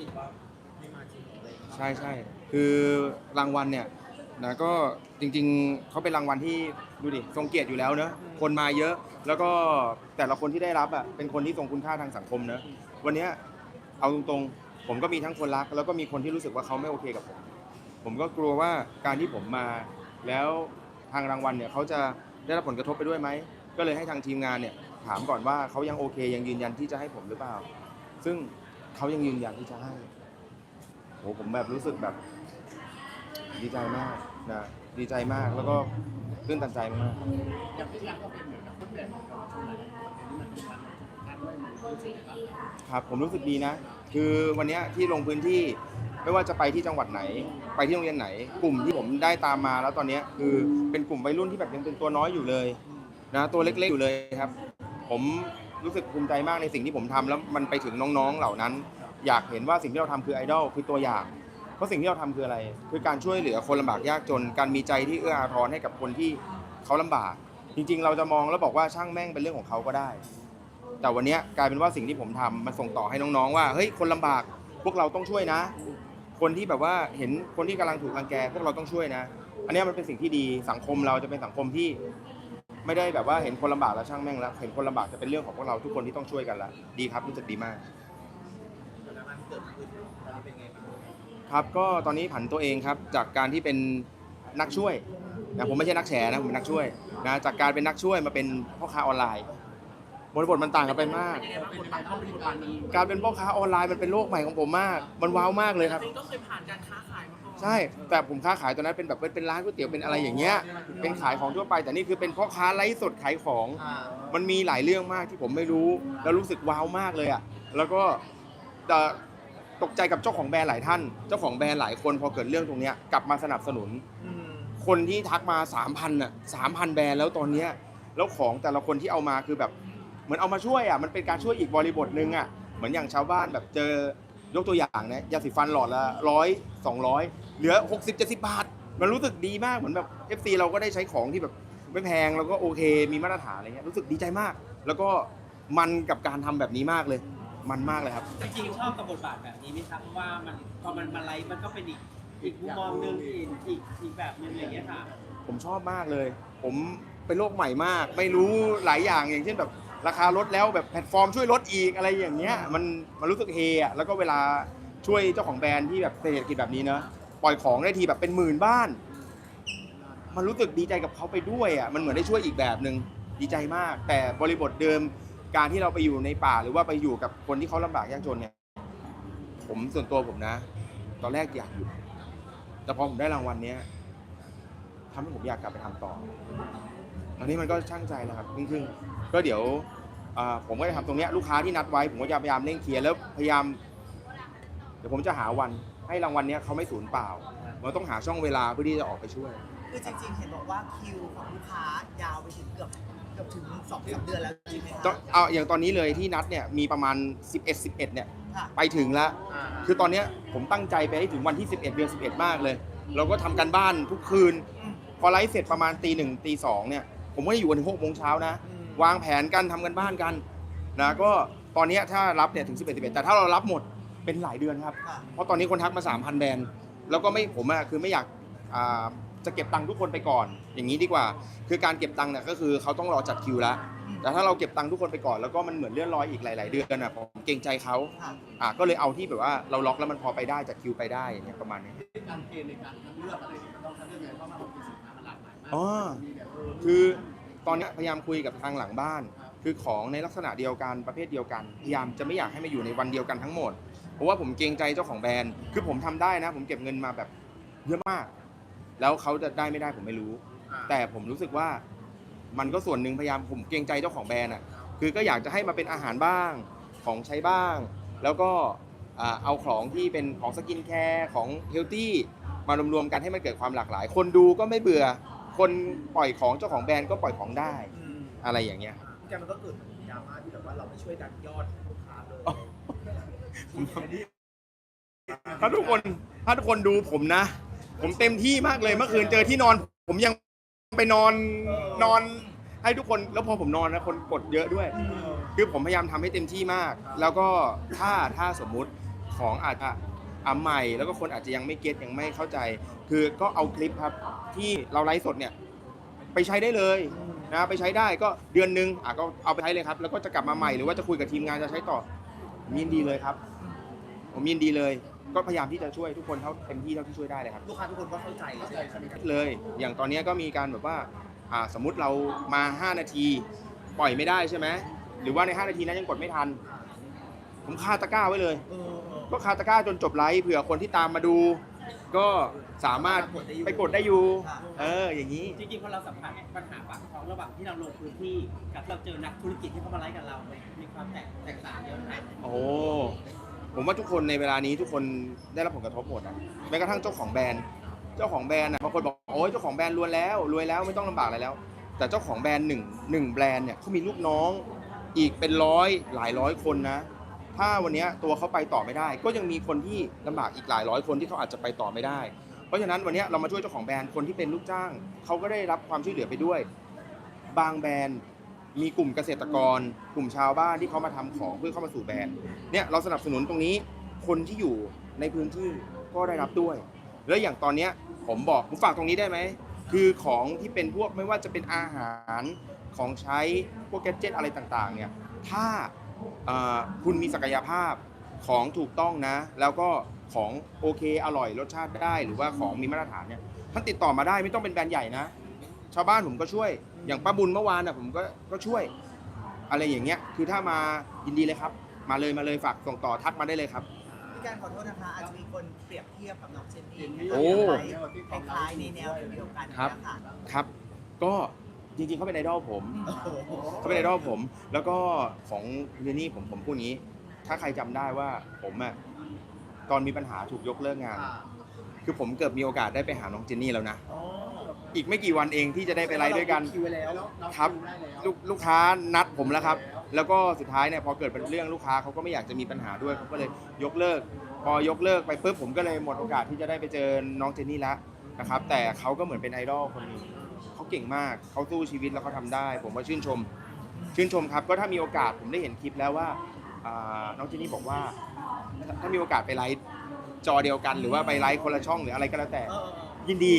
ติดว่าไม่มาจริงเลยใช่ใช่คือรางวัลเนี่ยนะก็จริงๆเขาเป็นรางวัลที่ดูดิทรงเกียรติอยู่แล้วเนอะคนมาเยอะ แล้วก็แต่ละคนที่ได้รับอะเป็นคนที่ทรงคุณค่าทางสังคมเนอะวันเนี้ยเอาตรงๆ ผมก็มีทั้งคนรัก แล้วก็มีคนที่รู้สึกว่าเขาไม่โอเคกับผม ผมก็กลัวว่าการที่ผมมาแล้วทางรางวัลเนี่ยเขาจะได้รับผลกระทบไปด้วยไหม ก็เลยให้ทางทีมงานเนี่ยถามก่อนว่าเขายังโอเคยังยืนยันที่จะให้ผมหรือเปล่า ซึ่ง เขายังยืนยันที่จะให้โหผมแบบรู้สึกแบบ ดีใจมากนะดีใจมากแล้วก็ตื้นตันใจมากอย่างที่รักก็เป็นเหมือนกับเราช่วงนั้นอันครับผมรู้สึกดีนะ คือวันนี้ที่ลงพื้นที่ไม่ว่าจะไปที่จังหวัดไหน ไปที่โรงเรียนไหน กลุ่มที่ผมได้ตามมาแล้วตอนนี้คือเป็นกลุ่มวัยรุ่นที่แบบยังเป็นตัวน้อยอยู่เลยนะตัวเล็กๆอยู่เลยครับ ผม รู้สึกภูมิใจมากในสิ่งที่ผมทำแล้วมันไปถึงน้องๆเหล่านั้น อยากเห็นว่าสิ่งที่เราทำคือไอดอลคือตัวอย่าง เพราะสิ่งที่เราทำคืออะไร คือการช่วยเหลือคนลำบากยากจน การมีใจที่เอื้ออาทรให้กับคนที่เขาลำบาก จริง ๆ เราจะมองแล้วบอกว่าช่างแม่งเป็นเรื่องของเขาก็ได้ แต่วันเนี้ยกลายเป็นว่าสิ่งที่ผมทำมันส่งต่อให้น้องๆ ว่าเฮ้ยคนลำบากพวกเราต้องช่วยนะ คนที่แบบว่าเห็นคนที่กำลังถูกรังแกพวกเราต้องช่วยนะ อันเนี้ยมันเป็นสิ่งที่ดีสังคมเราจะเป็นสังคมที่ ไม่ได้แบบว่าเห็นคนลำบากแล้วช่างแม่งแล้ว เห็นคนลำบากจะเป็นเรื่องของพวกเราทุกคนที่ต้องช่วยกันละดีครับรู้สึกดีมากตอนนั้นมันเกิดขึ้นตอนนี้เป็นไงบ้างครับก็ตอนนี้ผันตัวเองครับจากการที่เป็นนักช่วยนะผมไม่ใช่นักแฉนะผมเป็นนักช่วยนะจากการเป็นนักช่วยมาเป็นพ่อค้าออนไลน์บริบทมันต่างกันไปมาก การเป็นพ่อค้าออนไลน์มันเป็นโลกใหม่ของผมมาก มันว้าวมากเลยครับจริงๆก็เคยผ่านการค้าขายมา ใช่ แต่ผมค้าขายตอนนั้นเป็นแบบเป็นเป็นร้านก๋วยเตี๋ยวเป็นอะไรอย่างเงี้ย เป็นขายของทั่วไป แต่นี่คือเป็นพ่อค้าไลฟ์สดขายของอ่ามันมีหลายเรื่องมากที่ผมไม่รู้ แล้วรู้สึกว้าวมากเลยอะ แล้วก็แต่ตกใจกับเจ้าของแบรนด์หลายท่าน เจ้าของแบรนด์หลายคนพอเกิดเรื่องตรงเนี้ยกลับมาสนับสนุนอืมคนที่ทักมา3,000อะ3,000 แบรนด์แล้วตอนเนี้ย แล้วของแต่ละคนที่เอามาคือแบบ เหมือนเอามาช่วยอะ มันเป็นการช่วยอีกบริบทหนึ่งอะ เหมือนอย่างชาวบ้านแบบเจอ ยกตัวอย่างนะยาสีฟันหลอดละร้อยสองร้อยเหลือ60 70บาท มันรู้สึกดีมากเหมือนแบบ FC เราก็ได้ใช้ของที่แบบไม่แพงแล้วก็โอเค มีมาตรฐานอะไรเงี้ยรู้สึกดีใจมาก แล้วก็มันกับการทำแบบนี้มากเลย มันมากเลยครับจริงๆชอบกับบทบาทแบบนี้ไหมครับเพราะว่ามันพอมันมาไลฟ์มันก็เป็นอีกอีกมุมมองหนึ่งอีกอีกอีกแบบหนึงอะไรอย่างเงี้ยค่ะผมชอบมากเลย ผมเป็นโลกใหม่มาก ไม่รู้หลายอย่างอย่างเช่นแบบ ราคาลดแล้วแบบแพลตฟอร์มช่วยลดอีกอะไรอย่างเงี้ยมันมันรู้สึกเฮอะแล้วก็เวลาช่วยเจ้าของแบรนด์ที่แบบเศรษฐกิจแบบนี้เนอะปล่อยของได้ทีแบบเป็นหมื่นบ้าน มันรู้สึกดีใจกับเขาไปด้วยอะมันเหมือนได้ช่วยอีกแบบหนึ่งดีใจมาก แต่บริบทเดิมการที่เราไปอยู่ในป่าหรือว่าไปอยู่กับคนที่เขาลำบากยากจนเนี่ย ผมส่วนตัวผมนะ ตอนแรกอยากหยุดแต่พอผมได้รางวัลเนี้ยทำให้ผมอยากกลับไปทำต่อตอนนี้มันก็ช่างใจแล้วครับยิ่งขึ้น ก็เดี๋ยวอ่าผมก็จะทำตรงเนี้ยลูกค้าที่นัดไว้ ผมก็จะพยายามเร่งเคลียร์แล้วพยายาม เดี๋ยวผมจะหาวันให้รางวัลเนี้ยเขาไม่สูญเปล่ามันต้องหาช่องเวลาเพื่อที่จะออกไปช่วย คือจริงๆ เห็นบอกว่าคิวของลูกค้ายาวไปถึงเกือบเกือบถึงสองสามเดือนแล้วจริงไหมก็คะเอาอย่างตอนนี้เลยที่นัดเนี่ยมีประมาณ 11 11เนี่ยค่ะไปถึงแล้วอ่าคือตอนเนี้ยผมตั้งใจไปให้ถึงวันที่ 11 เดือน 11 มากเลย เราก็ทำกันบ้านทุกคืนอืมพอไลฟ์เสร็จประมาณตีหนึ่งตีสองเนี่ยผมก็จะอยู่กันถึง6โมงเช้านะอืม วางแผนกันทำกันบ้านกันนะก็ตอนเนี้ยถ้ารับเนี่ยถึง 11 11 แต่ถ้าเรารับหมดเป็นหลายเดือนครับค่ะเพราะตอนนี้คนทักมา 3,000 แบรนด์แล้วก็ไม่ผมอะคือไม่อยากอ่าจะเก็บตังค์ทุกคนไปก่อน อย่างนี้ดีกว่า คือการเก็บตังค์เนี่ยก็คือเขาต้องรอจัดคิวแล้วแต่ถ้าเราเก็บตังค์ทุกคนไปก่อนแล้วก็มันเหมือนเลื่อนลอยอีกหลาย ๆ เดือนอะผมเกรงใจเขาค่ะอะก็เลยเอาที่แบบว่าเราล็อกแล้วมันพอไปได้จัดคิวไปได้อย่างเงี้ยประมาณนี้การเกณฑ์ในการคัดเลือกอะไรเนี่ยมันต้องคัดเลือกยังไงเพราะมันเป็นสินค้ามันหลากหลายมากอ๋อมีแบบเออคือ ตอนนี้พยายามคุยกับทางหลังบ้าน คือของในลักษณะเดียวกันประเภทเดียวกัน พยายามจะไม่อยากให้มาอยู่ในวันเดียวกันทั้งหมด เพราะว่าผมเกรงใจเจ้าของแบรนด์ คือผมทำได้นะ ผมเก็บเงินมาแบบเยอะมาก แล้วเขาจะได้ไม่ได้ผมไม่รู้ แต่ผมรู้สึกว่ามันก็ส่วนหนึ่งพยายามผมเกรงใจเจ้าของแบรนด์อะ คือก็อยากจะให้มาเป็นอาหารบ้าง ของใช้บ้าง แล้วก็เอาของที่เป็นของสกินแคร์ของเฮลตี้มารวมๆกันให้มันเกิดความหลากหลาย คนดูก็ไม่เบื่อ คนปล่อยของเจ้าของแบรนด์ก็ปล่อยของได้ อืมอะไรอย่างเงี้ยแกมันก็เกิดดราม่าที่แบบว่าเราไม่ช่วยดันยอดลูกค้าเลยอ๋อถ้าทุกคนถ้าทุกคนดูผมนะ ผมเต็มที่มากเลยเมื่อคืนเจอที่นอน ผมยังไปนอนนอนให้ทุกคนแล้วพอผมนอนนะคนกดเยอะด้วยคือผมพยายามทำให้เต็มที่มาก แล้วก็ถ้าถ้าสมมุติของอาจจะ อ่าใหม่แล้วก็คนอาจจะยังไม่เก็ตยังไม่เข้าใจ คือก็เอาคลิปครับที่เราไลฟ์สดเนี่ยไปใช้ได้เลยนะไปใช้ได้ก็เดือนหนึงอะก็เอาไปใช้เลยครับ แล้วก็จะกลับมาใหม่หรือว่าจะคุยกับทีมงานจะใช้ต่อผมยินดีเลยครับ ผมยินดีเลย ก็พยายามที่จะช่วยทุกคนเท่าเต็มที่เท่าที่ช่วยได้เลยครับ ลูกค้าทุกคนก็เข้าใจใช่ไหมครับเลย อย่างตอนนี้ก็มีการแบบว่าอ่าสมมุติเรามา 5 นาที ปล่อยไม่ได้ใช่ไหมหรือว่าใน 5 นาทีนั้นยังกดไม่ทัน ผมคาตะกร้าไว้เลย เออเออ ก็คาตะกร้าจนจบไลฟ์เผื่อคนที่ตามมาดู ก็สามารถไปกดได้อยู่ เออ อย่างนี้ จริงๆพอเราสัมผัสปัญหาปากท้องระหว่างที่เราลงพื้นที่กับเราเจอนักธุรกิจที่เขามาไลฟ์กับเรามีความแตกแตกต่างเยอะนะโอ้ผมว่าทุกคนในเวลานี้ทุกคนได้รับผลกระทบหมดนะแม้กระทั่งเจ้าของแบรนด์ เจ้าของแบรนด์นะบางคนบอกโอ้ยเจ้าของแบรนด์รวยแล้วรวยแล้วไม่ต้องลำบากอะไรแล้ว แต่เจ้าของแบรนด์หนึ่งหนึ่งแบรนด์เนี่ยเขามีลูกน้องอีกเป็นร้อยหลายร้อยคนนะ ถ้าวันนี้ตัวเขาไปต่อไม่ได้ ก็ยังมีคนที่ลำบากอีกหลายร้อยคนที่เขาอาจจะไปต่อไม่ได้ เพราะฉะนั้นวันนี้เรามาช่วยเจ้าของแบรนด์คนที่เป็นลูกจ้างเขาก็ได้รับความช่วยเหลือไปด้วย บางแบรนด์มีกลุ่มเกษตรกร กลุ่มชาวบ้านที่เขามาทำของเพื่อเข้ามาสู่แบรนด์เนี่ยเราสนับสนุนตรงนี้คนที่อยู่ในพื้นที่ก็ได้รับด้วย แล้วอย่างตอนเนี้ยผมบอกผมฝากตรงนี้ได้ไหมคือของที่เป็นพวกไม่ว่าจะเป็นอาหารของใช้พวกแกดเจิตอะไรต่างๆเนี่ยถ้า อ่อคุณมีศักยภาพของถูกต้องนะ แล้วก็ของโอเคอร่อยรสชาติได้หรือว่าของมีมาตรฐานเนี่ยท่านติดต่อมาได้ไม่ต้องเป็นแบรนด์ใหญ่นะ ชาวบ้านผมก็ช่วย อย่างป้าบุญเมื่อวานน่ะผมก็ก็ช่วย อะไรอย่างเงี้ยคือถ้ามายินดีเลยครับ มาเลยมาเลยฝากส่งต่อทักมาได้เลยครับ พี่การขอโทษนะคะอาจจะมีคนเปรียบเทียบกับน้องเจนนี่โอ้ คล้ายๆในแนวเดียวกันครับนะคะครับ ก็ จริงๆเขาเป็นไอดอลผมเขาเป็นไอดอลผม แล้วก็ของเรนนี่ผมผมพูดงี้ ถ้าใครจำได้ว่าผมอะตอนมีปัญหาถูกยกเลิกงาน คือผมเกิดมีโอกาสได้ไปหาน้องเจนนี่แล้วนะอีกไม่กี่วันเองที่จะได้ไปไลฟ์ด้วยกัน คิวไว้แล้วครับลูกลูกค้านัดผมแล้วครับ แล้วก็สุดท้ายเนี่ยพอเกิดเป็นเรื่องลูกค้าเขาก็ไม่อยากจะมีปัญหาด้วยเขาก็เลยยกเลิก พอยกเลิกไปปุ๊บผมก็เลยหมดโอกาสที่จะได้ไปเจอน้องเจนนี่แล้วนะครับ แต่เขาก็เหมือนเป็นไอดอลคนหนึง เขาเก่งมากเขาสู้ชีวิตแล้วเขาทำได้ ผมว่าชื่นชม ชื่นชมครับ ก็ถ้ามีโอกาสผมได้เห็นคลิปแล้วว่าอ่าน้องเจนนี่บอกว่า ถ้าถ้ามีโอกาสไปไลฟ์จอเดียวกันหรือว่าไปไลฟ์คนละช่องหรืออะไรก็แล้วแต่ เออยินดี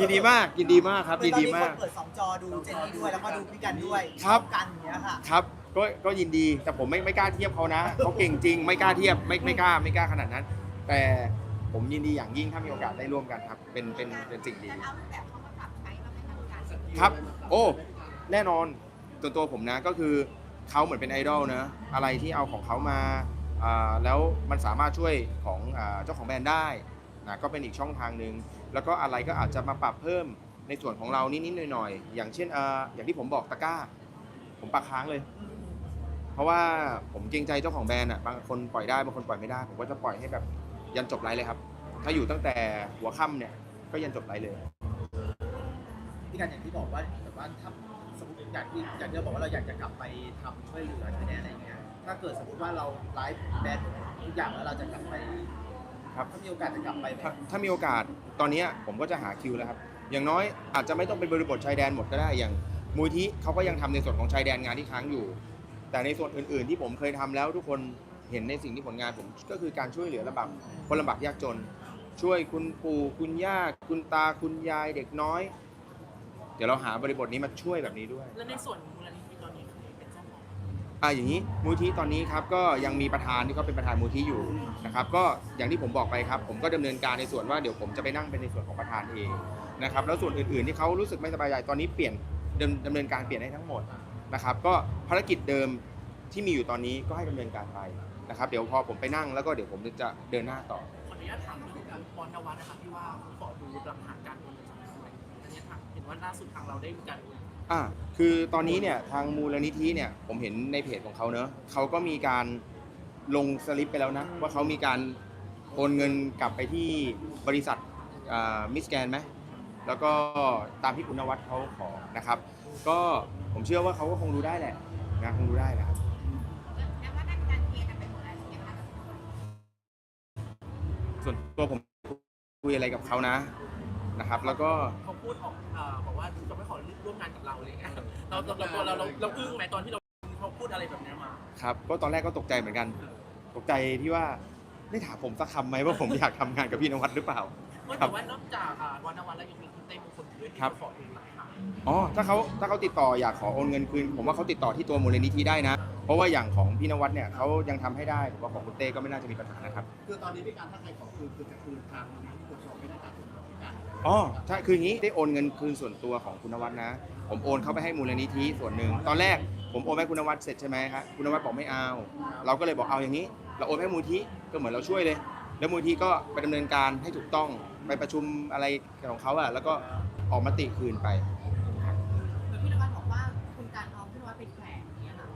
ยินดีมาก ยินดีมากครับคืยิอนตอนดีนี้คมากนเปิดสองจอดูเจนนี่ด้วยแล้วก็ดูพี่กันด้วยครับ กันอย่างเงี้ยค่ะ ครับ ก็ ก็ยินดี แต่ผมไม่ไม่กล้าเทียบเขานะ เขาเก่งจริง ไม่กล้าเทียบ ไม่ไม่กล้า ไม่กล้าขนาดนั้น แต่ผมยินดีอย่างยิ่งถ้ามีโอกาสได้ร่วมกันครับ เป็น เป็น เป็นสิ่งดีเอาแบบเขา ครับ โอ้ แน่นอนส่วนตัวผมนะก็คือเขาเหมือนเป็นไอดอลนะ อะไรที่เอาของเขามาอ่าแล้วมันสามารถช่วยของอ่าเจ้าของแบรนด์ได้นะก็เป็นอีกช่องทางหนึ่งแล้วก็อะไรก็อาจจะมาปรับเพิ่มในส่วนของเรานิดๆหน่อยๆอย่างเช่นอ่าอย่างที่ผมบอกตะกร้า ผมปักค้างเลย เพราะว่าผมเกรงใจเจ้าของแบรนด์อะบางคนปล่อยได้บางคนปล่อยไม่ได้ ผมก็จะปล่อยให้แบบยันจบไลฟ์เลยครับ ถ้าอยู่ตั้งแต่หัวค่ำเนี่ยก็ยันจบไลฟ์เลย พี่การอย่างที่บอกว่าแบบว่าถ้าสมมติอย่างที่อย่างที่เราบอกว่าเราอยากจะกลับไปทำช่วยเหลือชายแดนอะไรเงี้ยถ้าเกิดสมมติว่าเราไลฟ์แบนทุกอย่างแล้วเราจะกลับไปครับ ถ้ามีโอกาสจะกลับไปไหม ถ้าถ้ามีโอกาสตอนเนี้ยผมก็จะหาคิวแล้วครับ อย่างน้อยอาจจะไม่ต้องเป็นบริบทชายแดนหมดก็ได้อย่างมูลที่เขาก็ยังทำในส่วนของชายแดนงานที่ค้างอยู่ แต่ในส่วนอื่นๆ ที่ผมเคยทำแล้วทุกคนเห็นในสิ่งที่ผลงานผมก็คือการช่วยเหลือระบาคนลำบากยากจน ช่วยคุณปู่คุณย่าคุณตาคุณยายเด็กน้อย เดี๋ยวเราหาบริบทนี้มาช่วยแบบนี้ด้วย และในส่วนมูลนิธิตอนนี้ใครเป็นเจ้าของอ่าอย่างนี้มูลที่ตอนนี้ครับก็ยังมีประธานที่เขาเป็นประธานมูลที่อยู่นะครับก็อย่างที่ผมบอกไปครับผมก็ดำเนินการในส่วนว่าเดี๋ยวผมจะไปนั่งเป็นในส่วนของประธานเองนะครับแล้วส่วนอื่นๆที่เขารู้สึกไม่สบายใจตอนนี้เปลี่ยนดำดำเนินการเปลี่ยนให้ทั้งหมดนะครับก็ภารกิจเดิมที่มีอยู่ตอนนี้ก็ให้ดำเนินการไปนะครับเดี๋ยวพอผมไปนั่งแล้วก็เดี๋ยวผมจะเดินหน้าต่อ ขออนุญาตถามเรื่องการบอลนวัตนะคะที่ว่าขอดูหลักฐานการโอนเงินจากอะไรอันนี้ทางเห็น ว่าล่าสุดทางเราได้มีการโอนอ่าคือตอนนี้เนี่ยทางมูลนิธิเนี่ยผมเห็นในเพจของเขาเนอะเขาก็มีการลงสลิปไปแล้วนะ ว่าเขามีการโอนเงินกลับไปที่บริษัทมิสแกนไหมแล้วก็ตามที่คุณนวัดเขาขอนะครับ ก็ผมเชื่อว่าเขาก็คงดูได้แหละนะคงดูได้แหละครับแล้วว่าได้มีการเคลียร์กันไปหมดแล้วใช่ไหมคะส่วนตัวผมคุยอะไรกับเขานะ นะครับแล้วก็เขาพูดออกเอ่อบอกว่าจะไม่ขอร่วมงานกับเราเลยไงเราเราเราเราเราเราอึ้งไหมตอนที่เราเขาพูดอะไรแบบเนี้ยมาครับก็ตอนแรกก็ตกใจเหมือนกัน ตกใจที่ว่าได้ถามผมสักคำไหมว่าผมอยากทำงานกับพี่นวัดหรือเปล่าแต่ว่านอกจากอ่าวันนวันแล้วยังมีคุณเต้มงคลด้วยที่ครับ ขอดูหลักฐานอ๋อถ้าเขาถ้าเขาติดต่ออยากขอโอนเงินคืน ผมว่าเขาติดต่อที่ตัวมูลนิธิได้นะ เพราะว่าอย่างของพี่นวัดเนี่ยเขายังทำให้ได้ผมว่าของคุณเต้ก็ไม่น่าจะมีปัญหานะครับ คือตอนนี้พี่การถ้าใครขอคืนคือจะคืนทางมูลนิธิตรวจสอบไม่ได้กา รคืนของพี่การอ๋อใช่คืออย่างนี้ได้โอนเงินคืนส่วนตัวของคุณนวัดนะ ผมโอนเข้าไปให้มูลนิธิส่วนหนึ่งตอนแรกผมโอนให้คุณนวัดเสร็จใช่ไหมครับคุณนวัดบอกไม่เอา เราก็เลยบอกเอาอย่างนี้ เราโอนให้มูลนิธิก็เหมือนเราช่วยเลย แล้วมูลนิธิก็ไปดำเนินการให้ถูกต้องไปประชุมอะไรของเขาอะแล้วก็ออกมติคืนไป คือพี่นวัดบอกว่าคุณการเอาพี่นวัดเป็นแขวนอย่างเงี้ยค่ะ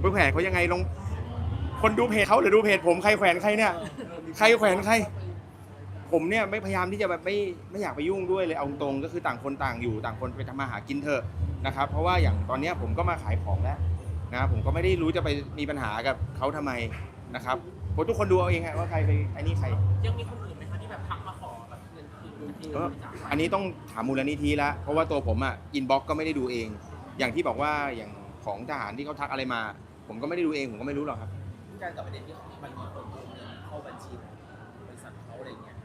เพื่อแผนเขายังไงลง คนดูเพจเขาหรือดูเพจผมใครแขวนใครเนี่ย ใครแขวนใคร ผมเนี่ยไม่พยายามที่จะแบบไม่ไม่อยากไปยุ่งด้วยเลยเอาตรงก็คือต่างคนต่างอยู่ต่างคนไปทำมาหากินเถอะนะครับ เพราะว่าอย่างตอนเนี้ยผมก็มาขายของแล้วนะผมก็ไม่ได้รู้จะไปมีปัญหากับเขาทำไมนะครับผมทุกคนดูเอาเองฮะว่าใครไปไอ้นี่ใคร ยังมีคนอื่นไหมคะที่แบบทักมาขอแบบเงินคืนเงินคืนเออจากอันนี้ต้องถามมูลนิธิละเพราะว่าตัวผมอะอินบ็อกก็ไม่ได้ดูเอง อย่างที่บอกว่าอย่างของทหารที่เขาทักอะไรมา ผมก็ไม่ได้ดูเองผมก็ไม่รู้หรอกครับพี่การกับประเด็นที่มันมีคนโอนเงินเข้าบัญชีของบริษัทเขาอะไรเงี้ย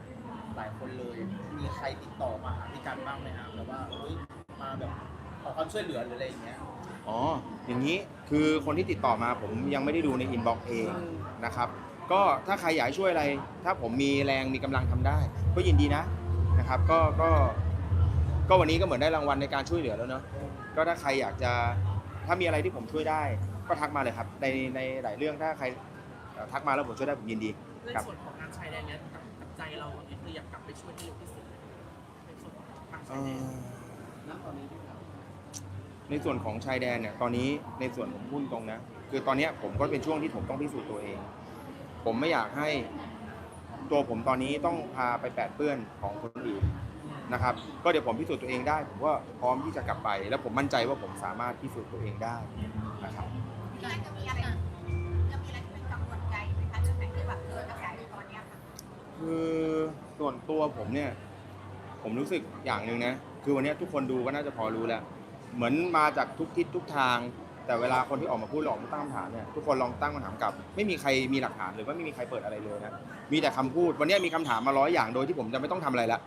ห ลายคนเลย มีใครติดต่อมาหาพี่การบ้างไหมครับแบบว่าเฮ้ยมาแบบขอความช่วยเหลือหรืออะไรอย่างเงี้ย อ๋อ อย่างนี้คือคนที่ติดต่อมาผมยังไม่ได้ดูในอินบ็อกซ์เองนะครับ ก็ถ้าใครอยากให้ช่วยอะไร ถ้าผมมีแรงมีกำลังทำได้ ก็ยินดีนะนะครับ ก็ก็ก็วันนี้ก็เหมือนได้รางวัลในการช่วยเหลือแล้วเนาะก็ถ้าใครอยากจะถ้ามีอะไรที่ผมช่วยได้ ก็ทักมาเลยครับ ในในหลายเรื่องถ้าใครเอ่อทักมาแล้วผมช่วยได้ผมยินดี ในครับ ส่วนของงานชายแดนเนี้ยกับกับใจเราเนี่ย คืออยากกลับไปช่วยให้เร็วที่สุดในส่วนของทางเอ่ชายแดนอณตอนนี้พี่การในส่วนของชายแดนเนี่ยตอนนี้ในส่วนผมพูดตรงนะ คือตอนเนี้ยผมก็เป็นช่วงที่ผมต้องพิสูจน์ตัวเอง ผมไม่อยากให้ตัวผมตอนนี้ต้องพาไปแปดเปื้อนของคนอื่นนะครับ ก็เดี๋ยวผมพิสูจน์ตัวเองได้ ผมก็พร้อมที่จะกลับไป แล้วผมมั่นใจว่าผมสามารถพิสูจน์ตัวเองได้นะครับ พี่การจะมีอะไรจะมีอะไรที่เป็นกังวลใจไหมคะเรื่องไหนที่แบบเออกระแสในตอนเนี้ยค่ะคือ ส่วนตัวผมเนี่ย ผมรู้สึกอย่างหนึ่งนะ คือวันนี้ทุกคนดูก็น่าจะพอรู้แล้ว เหมือนมาจากทุกทิศทุกทาง แต่เวลาคนที่ออกมาพูดหลอกมาตั้งคำถามเนี่ยทุกคนลองตั้งคำถามกลับ ไม่มีใครมีหลักฐานหรือว่าไม่มีใครเปิดอะไรเลยนะ มีแต่คำพูด วันนี้มีคำถามมาร้อยอย่างโดยที่ผมจะไม่ต้องทำอะไรละ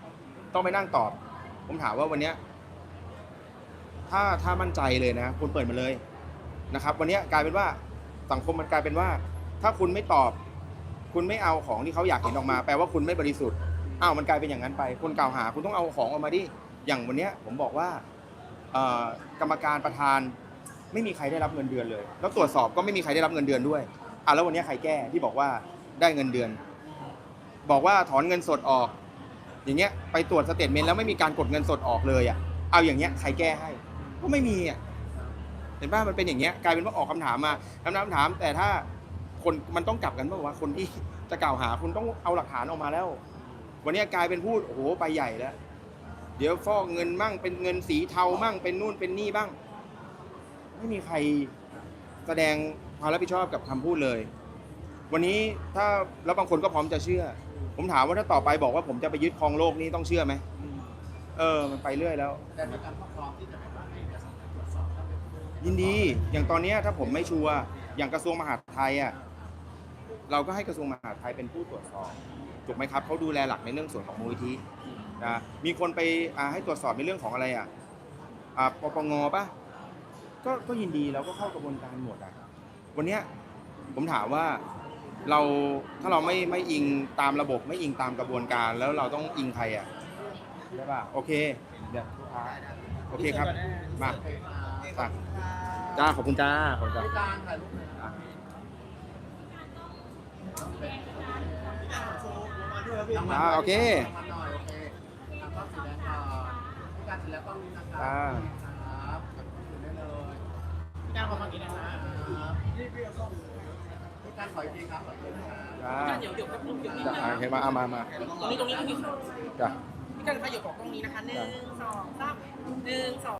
ต้องไปนั่งตอบ ผมถามว่าวันนี้ถ้าถ้ามั่นใจเลยนะคุณเปิดมาเลยนะครับวันนี้กลายเป็นว่าสังคมมันกลายเป็นว่า ถ้าคุณไม่ตอบ คุณไม่เอาของที่เขาอยากเห็นออกมา แปลว่าคุณไม่บริสุทธิ์ อ้าวมันกลายเป็นอย่างนั้นไป คนกล่าวหาคุณต้องเอาของออกมาดิอย่างวันเนี้ยผมบอกว่าเอ่อกรรมการประธานไม่มีใครได้รับเงินเดือนเลย แล้วตรวจสอบก็ไม่มีใครได้รับเงินเดือนด้วยอะแล้ววันเนี้ยใครแก้ที่บอกว่าได้เงินเดือน บอกว่าถอนเงินสดออก อย่างเงี้ยไปตรวจสเตทเมนต์แล้วไม่มีการกดเงินสดออกเลยอะเอาอย่างเงี้ยใครแก้ให้ ก็ไม่มีอะเห็นป่ะมันเป็นอย่างเงี้ยกลายเป็นว่าออกคำถามมาคำถามถาม แต่ถ้าคนมันต้องกลับกันป่าวว่าคนที่จะกล่าวหาคุณต้องเอาหลักฐานออกมาแล้ว วันนี้กลายเป็นพูดโอ้โหไปใหญ่แล้ว เดี๋ยวฟอกเงินมั่งเป็นเงินสีเทามั่งเป็นนู่นเป็นนี่บ้าง ไม่มีใครแสดงความรับผิดชอบกับคำพูดเลย วันนี้ถ้าแล้วบางคนก็พร้อมจะเชื่อ ผมถามว่าถ้าต่อไปบอกว่าผมจะไปยึดครองโลกนี่ต้องเชื่อไหมเออ มันไปเรื่อยแล้ว แต่พี่การก็พร้อมที่จะแบบว่าให้กระทรวงตรวจสอบยินดี อย่างตอนนี้ถ้าผมไม่ชัวร์อย่างกระทรวงมหาดไทยอะเราก็ให้กระทรวงมหาดไทยเป็นผู้ตรวจสอบ ถูกไหมครับเขาดูแลหลักในเรื่องส่วนของมูลนิธินะมีคนไปอ่าให้ตรวจสอบในเรื่องของอะไรอะอ่าปปงป่ะก็ก็ยินดีเราก็เข้ากระบวนการหมดอะวันเนี้ยผมถามว่าเราถ้าเราไม่ไม่อิงตามระบบไม่อิงตามกระบวนการแล้วเราต้องอิงใครอะได้ป่ะโอเคเดี๋ยวลูกค้าโอเคครับมาอะจ้าขอบคุณจ้าขอบคุณจ้า พี่การถ่ายรูปหน่อยนะอ่าโอเคมาหน่อยโอเคทำภาพสีแดงก่อนพี่การเสร็จแล้วต้องนี้นะครัอ่าครับถือได้เลยพี่การขอฝั่งนี้นะครับครับพี่การขออีกทีครับขออีกทีนะครับจ้าพี่การเดี๋ยวเดี๋ยวแป๊บนึงเดี๋ยวนิดจ้านึงอ่าโอเคมาเอามามาตรงนี้ตรงนี้ตรงนี้จ้าพี่การขยับออกตรงนี้นะคะหนึ่งสองสามหนึ่งสอง